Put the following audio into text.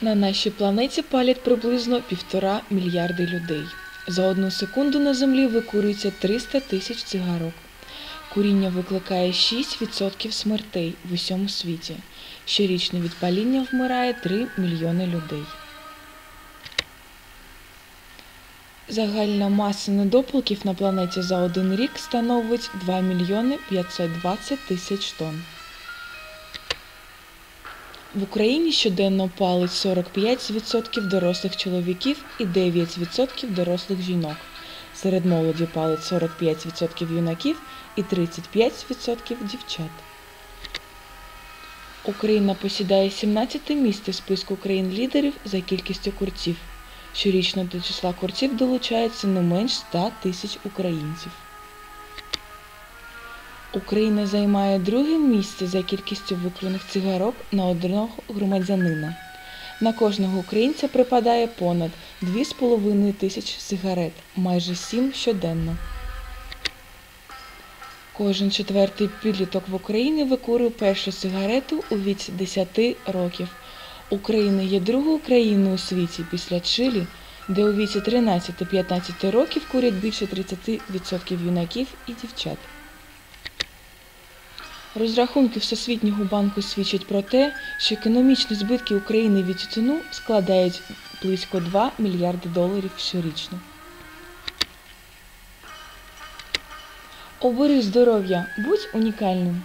На нашій планеті палять приблизно півтора мільярди людей. За одну секунду на землі викурюється 300 тисяч цигарок. Куріння викликає 6% смертей в усьому світі. Щорічно від паління вмирає 3 мільйони людей. Загальна маса недопалків на планеті за один рік становить 2 мільйони 520 тисяч тонн. В Україні щоденно палить 45% дорослих чоловіків і 9% дорослих жінок. Серед молоді палить 45% юнаків і 35% дівчат. Україна посідає 17 місце в списку країн-лідерів за кількістю курців. Щорічно до числа курців долучається не менш 100 тисяч українців. Україна займає друге місце за кількістю викраних цигарок на одного громадянина. На кожного українця припадає понад 2,5 тисячі сигарет, майже 7 щоденно. Кожен четвертий підліток в Україні викурив першу сигарету у віці 10 років. Україна є другою країною у світі після Чилі, де у віці 13-15 років курять більше 30% юнаків і дівчат. Розрахунки Всесвітнього банку свідчать про те, що економічні збитки України від тютюну складають близько 2 мільярди доларів щорічно. Обери здоров'я, будь унікальним.